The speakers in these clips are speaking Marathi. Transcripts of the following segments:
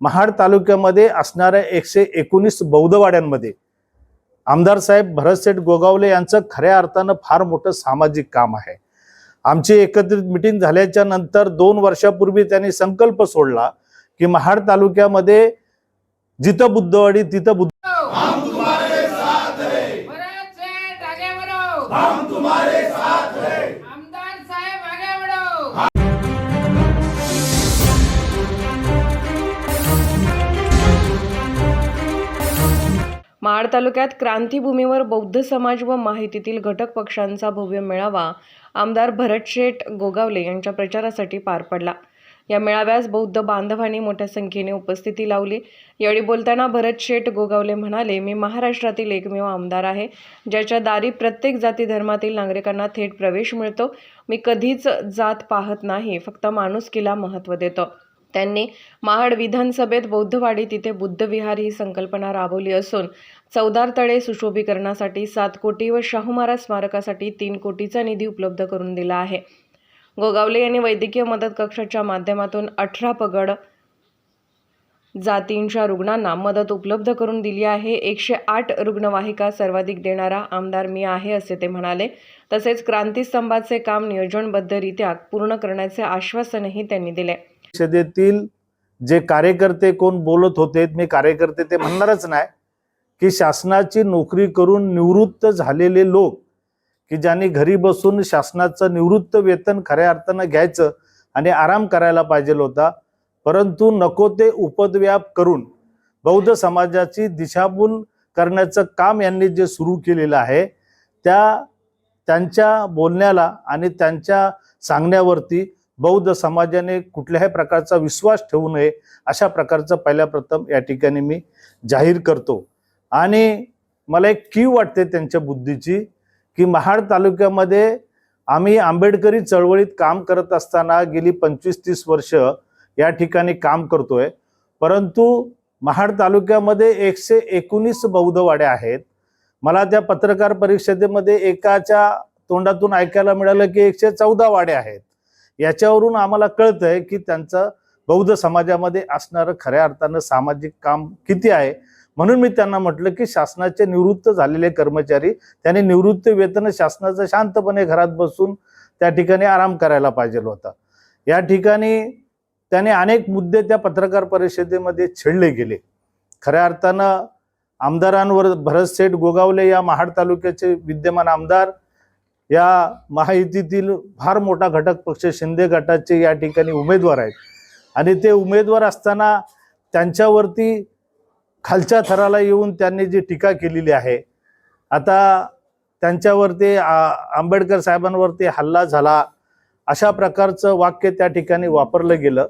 महाड तालुक्यामध्ये असणाऱ्या एकशे एकोणीस बौद्धवाड्यांमध्ये आमदार साहेब भरतसेठ गोगावले यांचं खऱ्या अर्थानं फार मोठं सामाजिक काम आहे. आमची एकत्रित मिटिंग झाल्याच्यानंतर दोन वर्षापूर्वी त्यांनी संकल्प सोडला की महाड तालुक्यामध्ये जिथं बुद्धवाडी तिथं बुद्ध हम तुम्हारे साथ महाड तालुक्यात क्रांतीभूमीवर बौद्ध समाज व माहितीतील घटक पक्षांचा भव्य मेळावा आमदार भरत शेठ गोगावले यांच्या प्रचारासाठी पार पडला. या मेळाव्यास बौद्ध बांधवांनी मोठ्या संख्येने उपस्थिती लावली. यावेळी बोलताना भरत शेठ गोगावले म्हणाले मी महाराष्ट्रातील एकमेव आमदार आहे ज्याच्या दारी प्रत्येक जाती धर्मातील नागरिकांना थेट प्रवेश मिळतो. मी कधीच जात पाहत नाही फक्त माणुसकीला महत्त्व देतो. त्यांनी महाड विधानसभेत बौद्धवाडी तिथे बुद्धविहार ही संकल्पना राबवली असून चौदार तळे सुशोभीकरणासाठी सात कोटी व शाहू महाराज स्मारकासाठी तीन कोटीचा निधी उपलब्ध करून दिला आहे. गोगावले यांनी वैद्यकीय मदत कक्षाच्या माध्यमातून अठरा पगड जातींच्या रुग्णांना मदत उपलब्ध करून दिली आहे. एकशे आठ रुग्णवाहिका सर्वाधिक देणारा आमदार मी आहे असे ते म्हणाले. तसेच क्रांतीस्तंभाचे काम नियोजनबद्धरित्या पूर्ण करण्याचे आश्वासनही त्यांनी दिले. परिषदेतील जे कार्यकर्ते कोण बोलत होते मी कार्यकर्ते ते म्हणणारच नाही की शासनाची नोकरी करून निवृत्त झालेले लोक की ज्यांनी घरी बसून शासनाचं निवृत्त वेतन खऱ्या अर्थानं घ्यायचं आणि आराम करायला पाहिजे होता परंतु नको ते उपद्व्याप करून बौद्ध समाजाची दिशाभूल करण्याचं काम यांनी जे सुरू केलेलं आहे त्या त्यांच्या बोलण्याला आणि त्यांच्या सांगण्यावरती बौद्ध समाजाने कुठल्याही प्रकारचा विश्वास ठेवू नये अशा प्रकारचं पहिल्या प्रथम या ठिकाणी मी जाहीर करतो. आणि मला एक कीव वाटते त्यांच्या बुद्धीची की महाड तालुक्यामध्ये आम्ही आंबेडकरी चळवळीत काम करत असताना गेली पंचवीस तीस वर्ष या ठिकाणी काम करतोय. परंतु महाड तालुक्यामध्ये एकशे एकोणीस बौद्धवाड्या आहेत. मला त्या पत्रकार परिषदेमध्ये एकाच्या तोंडातून ऐकायला मिळालं की एकशे चौदा वाड्या आहेत. याच्यावरून आम्हाला कळतंय की त्यांचं बौद्ध समाजामध्ये असणारं खऱ्या अर्थानं सामाजिक काम किती आहे. म्हणून मी त्यांना म्हटलं की शासनाचे निवृत्त झालेले कर्मचारी त्यांनी निवृत्त वेतन शासनाचं शांतपणे घरात बसून त्या ठिकाणी आराम करायला पाहिजे होता. या ठिकाणी त्याने अनेक मुद्दे त्या पत्रकार परिषदेमध्ये छेडले गेले. खऱ्या अर्थानं आमदारांवर भरतसेठ गोगावले या महाड तालुक्याचे विद्यमान आमदार या महायुतीतील फार मोठा घटक पक्ष शिंदे गटाचे या ठिकाणी उमेदवार आहेत. आणि ते उमेदवार असताना त्यांच्यावरती खालच्या थराला येऊन त्यांनी जी टीका केलेली आहे आता त्यांच्यावरती आंबेडकर साहेबांवरती हल्ला झाला अशा प्रकारचं वाक्य त्या ठिकाणी वापरलं गेलं.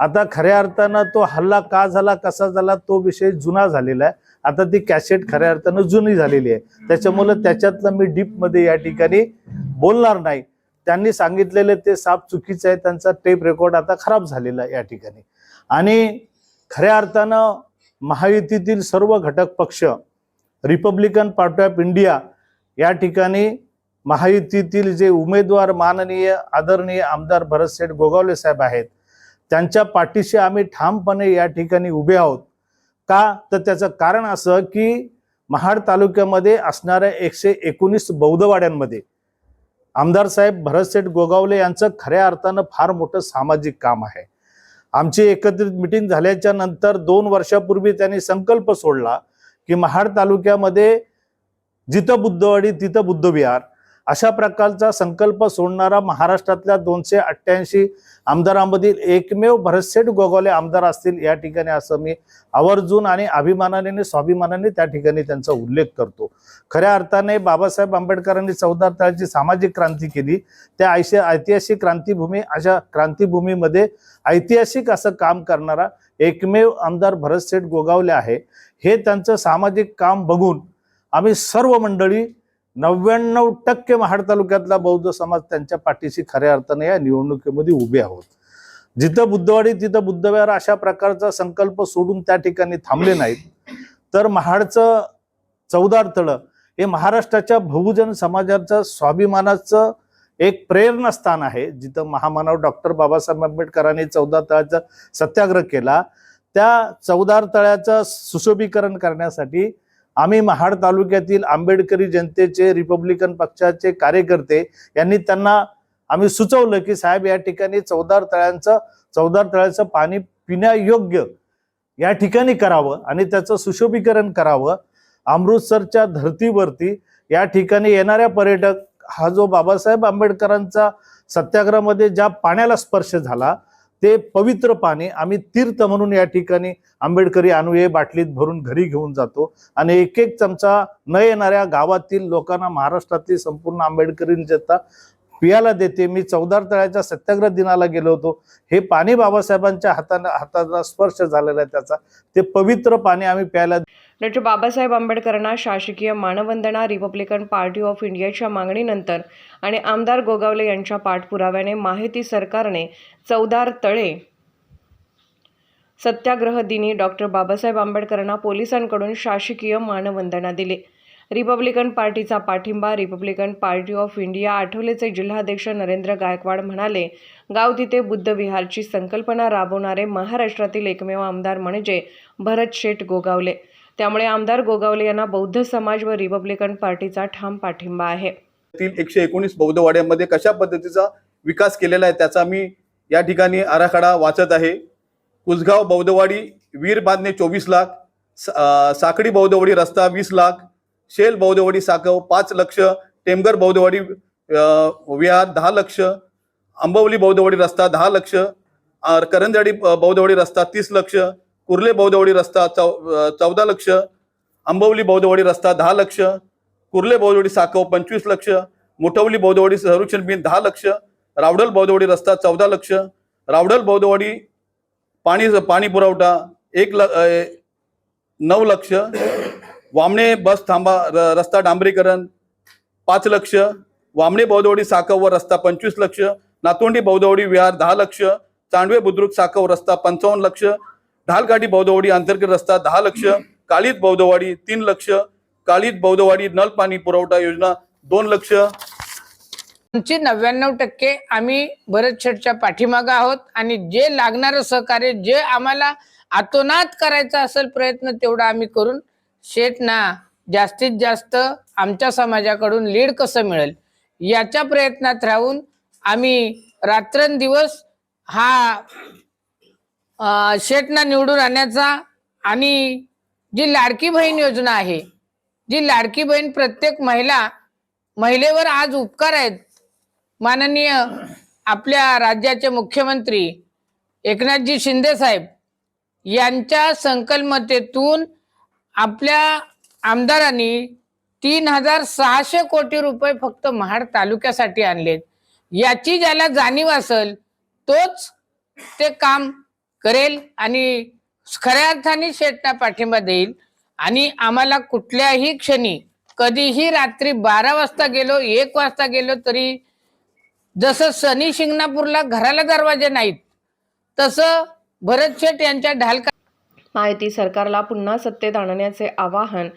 आता खऱ्या अर्थानं तो हल्ला का झाला कसा झाला तो विषय जुना झालेला आहे. आता ती कॅसेट खऱ्या अर्थानं जुनी झालेली आहे. त्याच्यामुळं त्याच्यातलं मी डीपमध्ये या ठिकाणी बोलणार नाही. त्यांनी सांगितलेले ते साप चुकीचं आहे. त्यांचा टेप रेकॉर्ड आता खराब झालेला आहे या ठिकाणी. आणि खऱ्या अर्थानं महायुतीतील सर्व घटक पक्ष रिपब्लिकन पार्टी ऑफ इंडिया या ठिकाणी महायुतीतील जे उमेदवार माननीय आदरणीय आमदार भरतसेठ गोगावले साहेब आहेत त्यांच्या पाठीशी आम्ही ठामपणे या ठिकाणी उभे आहोत. का? तर त्याचं कारण असं की महाड तालुक्यामध्ये असणाऱ्या एकशे एकोणीस बौद्धवाड्यांमध्ये आमदार साहेब भरतसेठ गोगावले यांचं खऱ्या अर्थानं फार मोठं सामाजिक काम आहे. आमची एकत्रित मिटिंग झाल्याच्यानंतर दोन वर्षापूर्वी त्यांनी संकल्प सोडला की महाड तालुक्यामध्ये जिथं बुद्धवाडी तिथं बुद्धविहार अशा प्रकारचा संकल्प सोडणारा महाराष्ट्रातल्या दोनशे अठ्ठ्याऐंशी आमदारांमधील एकमेव भरतसेठ गोगावले आमदार असतील या ठिकाणी असं मी आवर्जून आणि अभिमानाने आणि स्वाभिमानाने त्या ठिकाणी त्यांचा उल्लेख करतो. खऱ्या अर्थाने बाबासाहेब आंबेडकरांनी चौदा तळाची सामाजिक क्रांती केली. त्या ऐशी ऐतिहासिक क्रांतीभूमी अशा क्रांतीभूमीमध्ये ऐतिहासिक असं काम करणारा एकमेव आमदार भरतसेठ गोगावले आहे. हे त्यांचं सामाजिक काम बघून आम्ही सर्व मंडळी नव्याण्णव टक्के महाड तालुक्यातला बौद्ध समाज त्यांच्या पाठीशी खऱ्या अर्थाने या निवडणुकीमध्ये उभे आहोत. जिथं बुद्धवाडी तिथं बुद्धव्यार अशा प्रकारचा संकल्प सोडून त्या ठिकाणी थांबले नाहीत. तर महाडचं चौदार तळं हे महाराष्ट्राच्या बहुजन समाजाचं स्वाभिमानाचं एक प्रेरणास्थान आहे. जिथं महामानव डॉक्टर बाबासाहेब आंबेडकरांनी चौदा तळाचा सत्याग्रह केला. त्या चौदार तळ्याचं सुशोभीकरण करण्यासाठी आम्ही महाड तालुक्यातील आंबेडकरी जनतेचे रिपब्लिकन पक्षाचे कार्यकर्ते यांनी त्यांना आम्ही सुचवलं की साहेब या ठिकाणी चौदार तळ्यांचं चौदार तळ्याचं पाणी पिण्यायोग्य या ठिकाणी करावं आणि त्याचं सुशोभीकरण करावं. अमृतसरच्या धर्तीवरती या ठिकाणी येणाऱ्या पर्यटक हा जो बाबासाहेब आंबेडकरांचा सत्याग्रहामध्ये ज्या पाण्याला स्पर्श झाला ते पवित्र पाणी आम्ही तीर्थ म्हणून या ठिकाणी आंबेडकरी अनुये बाटलीत भरून घरी घेऊन जातो. आणि एक एक चमचा न येणाऱ्या गावातील लोकांना महाराष्ट्रातील संपूर्ण आंबेडकरी जनता पियाला देते. मी चौदार तळ्याच्या सत्याग्रह दिनाला गेलो होतो. हे पाणी बाबासाहेबांच्या हाताने हाताचा स्पर्श झालेला आहे त्याचा. ते पवित्र पाणी आम्ही प्यायला डॉक्टर बाबासाहेब आंबेडकरांना शासकीय मानवंदना रिपब्लिकन पार्टी ऑफ इंडियाच्या मागणीनंतर आणि आमदार गोगावले यांच्या पाठपुराव्याने माहिती सरकारने चौदार तळे सत्याग्रह दिनी डॉक्टर बाबासाहेब आंबेडकरांना पोलिसांकडून शासकीय मानवंदना दिली. रिपब्लिकन पार्टीचा पाठिंबा रिपब्लिकन पार्टी ऑफ इंडिया आठवलेचे जिल्हाध्यक्ष नरेंद्र गायकवाड म्हणाले गाव तिथे बुद्ध विहारची संकल्पना राबवणारे महाराष्ट्रातील एकमेव आमदार म्हणजे भरत शेठ गोगावले. त्यामुळे आमदार गोगावले यांना बौद्ध समाज व रिपब्लिकन पार्टीचा ठाम पाठिंबा आहे. तील एकशे एकोणीस बौद्धवाड्यामध्ये कशा पद्धतीचा विकास केलेला आहे त्याचा मी या ठिकाणी आराखडा वाचत आहे. कुसगाव बौद्धवाडी वीर बांधणे चोवीस लाख सा साखडी बौद्धवाडी रस्ता वीस लाख शेल बौद्धवाडी साखव पाच लक्ष टेमगर बौद्धवाडी विहार दहा लक्ष आंबवली बौद्धवाडी रस्ता दहा लक्ष करंजाडी बौद्धवाडी रस्ता तीस लक्ष कुर्ले बौद्धवाडी रस्ता चौ चौदा लक्ष आंबवली बौद्धवाडी रस्ता दहा लक्ष कुर्ले बौद्धवाडी साखव पंचवीस लक्ष मोठवली बौद्धवाडी संरक्षण बिन दहा लक्ष रावडल बौद्धवाडी रस्ता चौदा लक्ष रावडल बौद्धवाडी पाणी पाणी पुरवठा एक ल नऊ लक्ष वामणे बस थांबा र- रस्ता डांबरीकरण पाच लक्ष वामणे बौद्धवाडी व रस्ता पंचवीस लक्ष नातोंडी बौद्धवाडी विहार दहा लक्ष चांडवे बुद्रुक साखव रस्ता पंचावन्न लक्ष ढालकाठी बौद्धवाडी अंतर्गत रस्ता दहा लक्ष काळीत बौद्धवाडी तीन लक्ष काळीत बौद्धवाडी नल पाणी पुरवठा योजना दोन लक्ष. आमची नव्याण्णव टक्के आम्ही भरत शेठच्या पाठीमागं आहोत आणि जे लागणारं सहकार्य जे आम्हाला आतोनात करायचा असेल प्रयत्न तेवढा आम्ही करून शेठना जास्तीत जास्त आमच्या समाजाकडून लीड कसं मिळेल याच्या प्रयत्नात राहून आम्ही रात्रंदिवस हा शेटना निवडून आणण्याचा आणि जी लाडकी बहीण योजना आहे जी लाडकी बहीण प्रत्येक महिला महिलेवर आज उपकार आहेत. माननीय आपल्या राज्याचे मुख्यमंत्री एकनाथजी शिंदे साहेब यांच्या संकल्पतेतून आपल्या आमदारांनी तीन हजार सहाशे कोटी रुपये फक्त महाड तालुक्यासाठी आणलेत. याची ज्याला जाणीव असेल तोच ते काम करेल आणि खऱ्या अर्थाने शेटना पाठिंबा देईल. आणि आम्हाला कुठल्याही क्षणी कधीही रात्री बारा वाजता गेलो एक वाजता गेलो तरी जसं शनी शिंगणापूरला घराला दरवाजे नाहीत तसं भरत शेठ यांच्या ढालका माहिती सरकारला पुन्हा सत्तेत आणण्याचे आवाहन.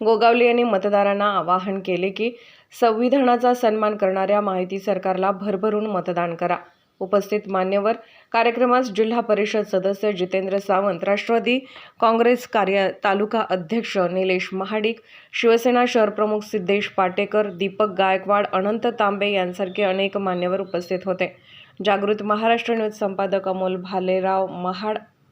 गोगावले यांनी मतदारांना आवाहन केले की संविधानाचा सन्मान करणाऱ्या माहिती सरकारला भरभरून मतदान करा. उपस्थित मान्यवर कार्यक्रमास जिल्हा परिषद सदस्य जितेंद्र सावंत राष्ट्रवादी काँग्रेस कार्य तालुका अध्यक्ष निलेश महाडिक शिवसेना शहरप्रमुख सिद्धेश पाटेकर दीपक गायकवाड अनंत तांबे यांसारखे अनेक मान्यवर उपस्थित होते. जागृत महाराष्ट्र न्यूज संपादक अमोल भालेराव महाड